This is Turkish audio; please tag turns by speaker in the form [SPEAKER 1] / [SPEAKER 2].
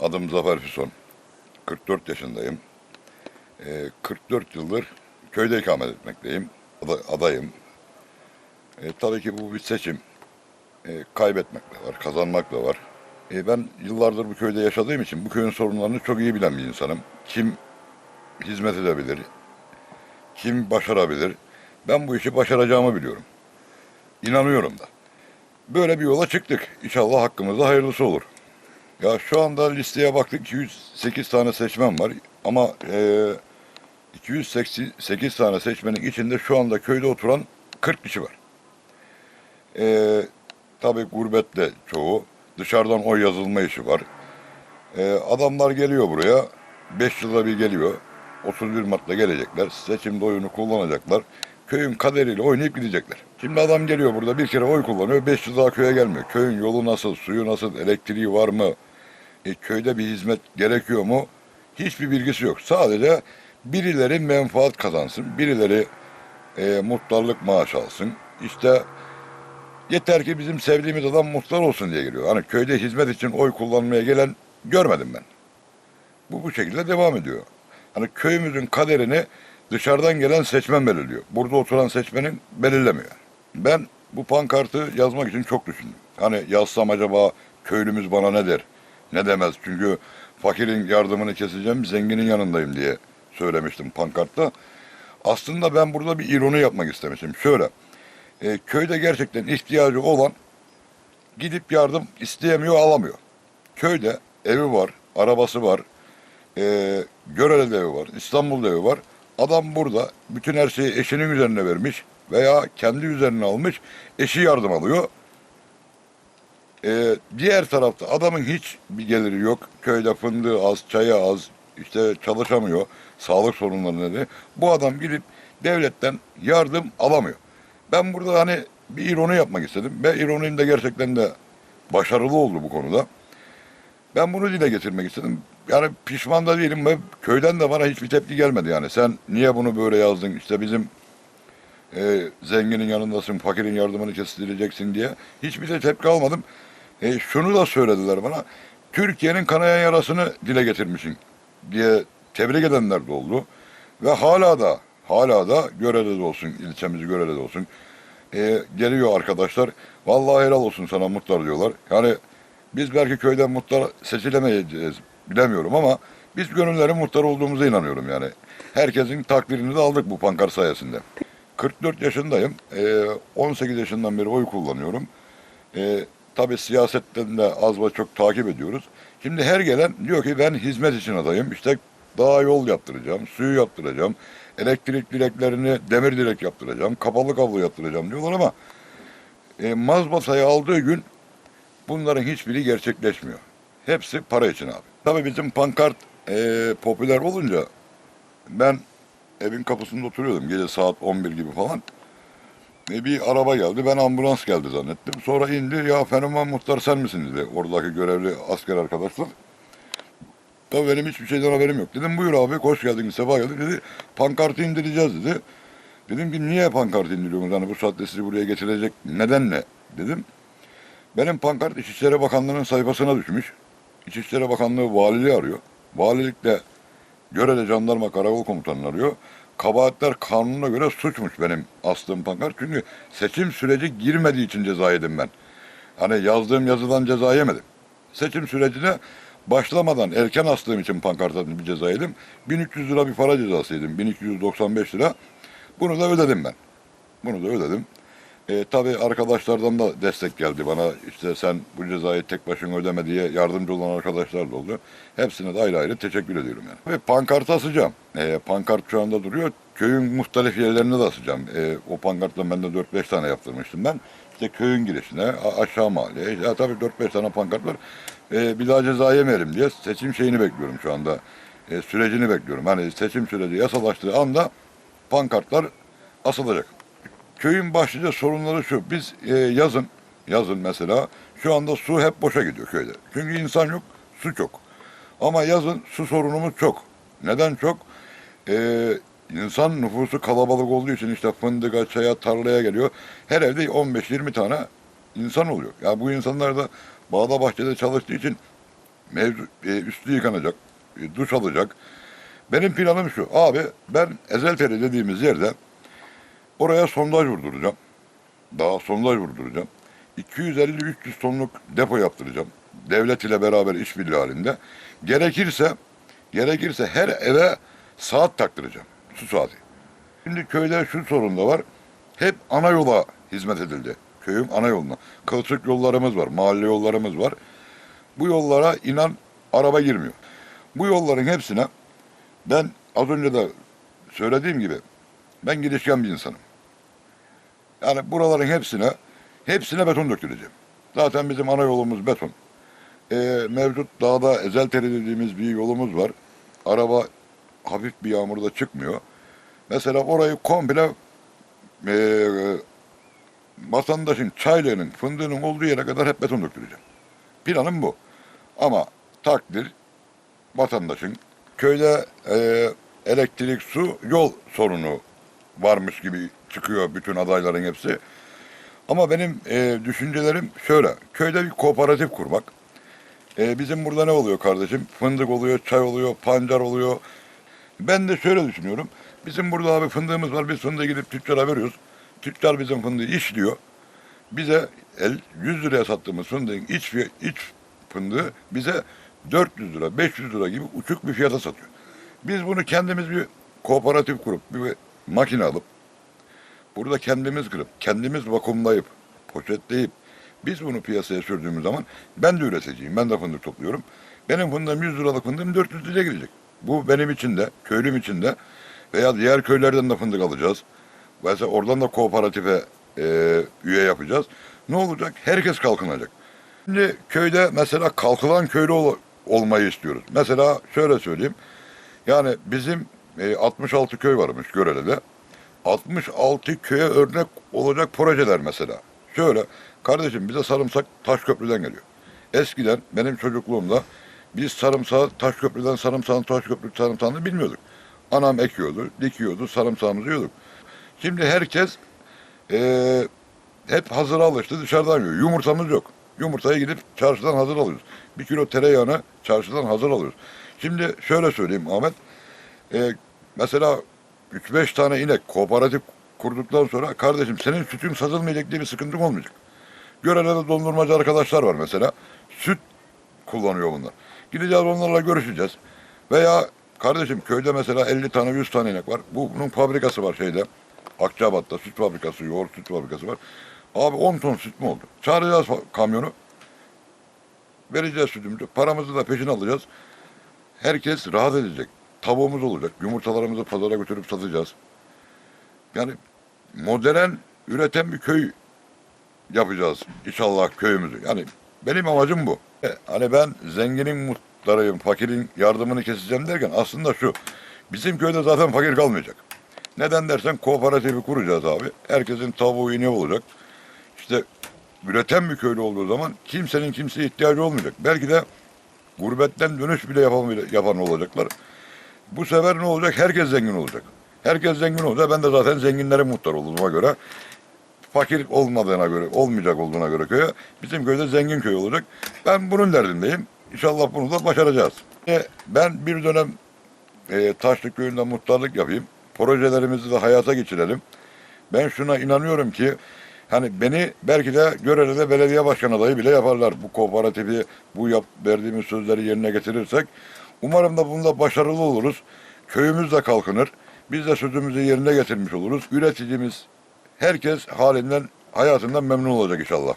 [SPEAKER 1] Adım Zafer Füson. 44 yaşındayım. Ee, 44 yıldır köyde ikamet etmekteyim. Ada- adayım. Ee, tabii ki bu bir seçim. Ee, kaybetmek de var, kazanmak da var. Ee, ben yıllardır bu köyde yaşadığım için bu köyün sorunlarını çok iyi bilen bir insanım. Kim hizmet edebilir, kim başarabilir. Ben bu işi başaracağımı biliyorum. İnanıyorum da. Böyle bir yola çıktık. İnşallah hakkımızda hayırlısı olur. Ya şu anda listeye baktık 208 tane seçmen var ama eee 288 tane seçmenin içinde şu anda köyde oturan 40 kişi var. Eee tabii gurbette çoğu. Dışarıdan oy yazılma işi var. Eee, adamlar geliyor buraya. 5 yılda bir geliyor. 31 Mart'ta gelecekler. Seçimde oyunu kullanacaklar. Köyün kaderiyle oynayıp gidecekler. Şimdi adam geliyor burada bir kere oy kullanıyor. 5 yıl daha köye gelmiyor. Köyün yolu nasıl, suyu nasıl, elektriği var mı? E, köyde bir hizmet gerekiyor mu? Hiçbir bilgisi yok. Sadece birileri menfaat kazansın. Birileri e, muhtarlık maaş alsın. İşte yeter ki bizim sevdiğimiz adam muhtar olsun diye geliyor. Hani köyde hizmet için oy kullanmaya gelen görmedim ben. Bu bu şekilde devam ediyor. Hani köyümüzün kaderini dışarıdan gelen seçmen belirliyor. Burada oturan seçmenin belirlemiyor. Ben bu pankartı yazmak için çok düşündüm. Hani yazsam acaba köylümüz bana ne der? Ne demez? Çünkü fakirin yardımını keseceğim, zenginin yanındayım diye söylemiştim pankartta. Aslında ben burada bir ironi yapmak istemiştim. Şöyle, e, köyde gerçekten ihtiyacı olan gidip yardım isteyemiyor, alamıyor. Köyde evi var, arabası var, e, Görele'de evi var, İstanbul'da evi var. Adam burada bütün her şeyi eşinin üzerine vermiş veya kendi üzerine almış, eşi yardım alıyor. E, diğer tarafta adamın hiç bir geliri yok. Köyde fındığı az, çayı az, işte çalışamıyor. Sağlık sorunları nedeni. Bu adam gidip devletten yardım alamıyor. Ben burada hani bir ironi yapmak istedim. Ve ironim de gerçekten de başarılı oldu bu konuda. Ben bunu dile getirmek istedim. Yani pişman da değilim ve köyden de bana hiçbir tepki gelmedi yani. Sen niye bunu böyle yazdın? İşte bizim e, zenginin yanındasın, fakirin yardımını kestireceksin diye. Hiçbir de tepki almadım. E, şunu da söylediler bana. Türkiye'nin kanayan yarasını dile getirmişsin diye tebrik edenler de oldu. Ve hala da hala da Göre'de de olsun, ilçemiz Göre'de de olsun. E, geliyor arkadaşlar. Vallahi helal olsun sana muhtar diyorlar. Yani biz belki köyden muhtar seçilemeyeceğiz bilemiyorum ama biz gönüllerin muhtar olduğumuza inanıyorum yani. Herkesin takdirini de aldık bu pankart sayesinde. 44 yaşındayım. Ee, 18 yaşından beri oy kullanıyorum. Ee, tabii siyasetten de az ve çok takip ediyoruz. Şimdi her gelen diyor ki ben hizmet için adayım. İşte daha yol yaptıracağım, suyu yaptıracağım, elektrik direklerini demir direk yaptıracağım, kapalı kablo yaptıracağım diyorlar ama e, mazbatayı aldığı gün bunların hiçbiri gerçekleşmiyor. Hepsi para için abi. Tabii bizim pankart e, popüler olunca ben evin kapısında oturuyordum gece saat 11 gibi falan. E, bir araba geldi ben ambulans geldi zannettim. Sonra indi ya Fenomen Muhtar sen misin dedi oradaki görevli asker arkadaşlar. Tabii benim hiçbir şeyden haberim yok. Dedim buyur abi hoş geldin sefa geldin dedi. Pankartı indireceğiz dedi. Dedim ki niye pankart indiriyorsunuz? Hani bu saatte sizi buraya getirecek neden ne? Dedim. Benim pankart İçişleri Bakanlığı'nın sayfasına düşmüş. İçişleri Bakanlığı valiliği arıyor. Valilik de Görele Jandarma Karakol Komutanı'nı arıyor. Kabahatler kanununa göre suçmuş benim astığım pankart. Çünkü seçim süreci girmediği için ceza yedim ben. Hani yazdığım yazıdan ceza yemedim. Seçim sürecine başlamadan erken astığım için pankarttan bir ceza yedim. 1300 lira bir para cezası yedim. 1295 lira. Bunu da ödedim ben. Bunu da ödedim. E, tabii arkadaşlardan da destek geldi bana. İşte sen bu cezayı tek başına ödeme diye yardımcı olan arkadaşlar da oldu. Hepsine de ayrı ayrı teşekkür ediyorum yani. Ve pankart asacağım. E, pankart şu anda duruyor. Köyün muhtelif yerlerine de asacağım. E, o pankartla ben de 4-5 tane yaptırmıştım ben. İşte köyün girişine, aşağı mahalleye. Ya tabii 4-5 tane pankart var. E, bir daha ceza yemeyelim diye seçim şeyini bekliyorum şu anda. E, sürecini bekliyorum. Hani seçim süreci yasalaştığı anda pankartlar asılacak. Köyün başlıca sorunları şu. Biz e, yazın, yazın mesela şu anda su hep boşa gidiyor köyde. Çünkü insan yok, su çok. Ama yazın su sorunumuz çok. Neden çok? E, insan nüfusu kalabalık olduğu için işte fındığa, çaya, tarlaya geliyor. Her evde 15-20 tane insan oluyor. Ya bu insanlar da bağda bahçede çalıştığı için Mevzu, e, üstü yıkanacak, e, duş alacak. Benim planım şu. Abi ben Ezelteri dediğimiz yerde oraya sondaj vurduracağım. Daha sondaj vurduracağım. 250-300 tonluk depo yaptıracağım. Devlet ile beraber işbirliği halinde. Gerekirse gerekirse her eve saat taktıracağım. Su saati. Şimdi köyde şu sorun da var. Hep ana yola hizmet edildi. Köyün ana yoluna. Kılçık yollarımız var, mahalle yollarımız var. Bu yollara inan araba girmiyor. Bu yolların hepsine ben az önce de söylediğim gibi ben girişken bir insanım. Yani buraların hepsine hepsine beton döktüreceğim. Zaten bizim ana yolumuz beton. Ee, mevcut dağda ezelteri dediğimiz bir yolumuz var. Araba hafif bir yağmurda çıkmıyor. Mesela orayı komple e, vatandaşın çaylığının, fındığının olduğu yere kadar hep beton döktüreceğim. Planım bu. Ama takdir vatandaşın köyde e, elektrik, su, yol sorunu varmış gibi çıkıyor bütün adayların hepsi. Ama benim e, düşüncelerim şöyle. Köyde bir kooperatif kurmak. E, bizim burada ne oluyor kardeşim? Fındık oluyor, çay oluyor, pancar oluyor. Ben de şöyle düşünüyorum. Bizim burada abi fındığımız var. Biz fındığı gidip tüccara veriyoruz. Tüccar bizim fındığı işliyor. Bize el, 100 liraya sattığımız fındığın iç, iç fındığı bize 400 lira, 500 lira gibi uçuk bir fiyata satıyor. Biz bunu kendimiz bir kooperatif kurup bir makine alıp burada kendimiz kırıp, kendimiz vakumlayıp, poşetleyip biz bunu piyasaya sürdüğümüz zaman ben de üreticiyim. Ben de fındık topluyorum. Benim fındığım 100 liralık fındığım 400 liraya gidecek. Bu benim için de, köylüm için de veya diğer köylerden de fındık alacağız. Mesela oradan da kooperatife e, üye yapacağız. Ne olacak? Herkes kalkınacak. Şimdi köyde mesela kalkılan köylü ol- olmayı istiyoruz. Mesela şöyle söyleyeyim. Yani bizim e, 66 köy varmış Görele'de. 66 köye örnek olacak projeler mesela. Şöyle, kardeşim bize sarımsak Taşköprü'den geliyor. Eskiden benim çocukluğumda biz sarımsağı Taşköprü'den sarımsağın Taşköprü sarımsağını bilmiyorduk. Anam ekiyordu, dikiyordu, sarımsağımızı yiyorduk. Şimdi herkes eee, hep hazır alıştı dışarıdan yiyor. Yumurtamız yok. Yumurtayı gidip çarşıdan hazır alıyoruz. Bir kilo tereyağını çarşıdan hazır alıyoruz. Şimdi şöyle söyleyeyim Ahmet. Eee, mesela 3-5 tane inek kooperatif kurduktan sonra kardeşim senin sütün satılmayacak diye bir sıkıntın olmayacak. Görelerde dondurmacı arkadaşlar var mesela. Süt kullanıyor bunlar. Gideceğiz onlarla görüşeceğiz. Veya kardeşim köyde mesela 50 tane 100 tane inek var. Bu, bunun fabrikası var şeyde. Akçabat'ta süt fabrikası, yoğurt süt fabrikası var. Abi 10 ton süt mü oldu? Çağıracağız kamyonu. Vereceğiz sütümüzü. Paramızı da peşin alacağız. Herkes rahat edecek. Tavuğumuz olacak. Yumurtalarımızı pazara götürüp satacağız. Yani modern üreten bir köy yapacağız inşallah köyümüzü. Yani benim amacım bu. E, Hani ben zenginin mutlarıyım, fakirin yardımını keseceğim derken aslında şu. Bizim köyde zaten fakir kalmayacak. Neden dersen kooperatifi kuracağız abi. Herkesin tavuğu ineği olacak. İşte üreten bir köylü olduğu zaman kimsenin kimseye ihtiyacı olmayacak. Belki de gurbetten dönüş bile yapan, yapan olacaklar. Bu sefer ne olacak? Herkes zengin olacak. Herkes zengin olacak. Ben de zaten zenginlerin muhtar olduğuma göre fakir olmadığına göre, olmayacak olduğuna göre köye bizim köyde zengin köy olacak. Ben bunun derdindeyim. İnşallah bunu da başaracağız. E, ben bir dönem e, Taşlık köyünde muhtarlık yapayım. Projelerimizi de hayata geçirelim. Ben şuna inanıyorum ki hani beni belki de Görele'de belediye başkan adayı bile yaparlar. Bu kooperatifi, bu yap, verdiğimiz sözleri yerine getirirsek. Umarım da bunda başarılı oluruz. Köyümüz de kalkınır. Biz de sözümüzü yerine getirmiş oluruz. Üreticimiz herkes halinden, hayatından memnun olacak inşallah.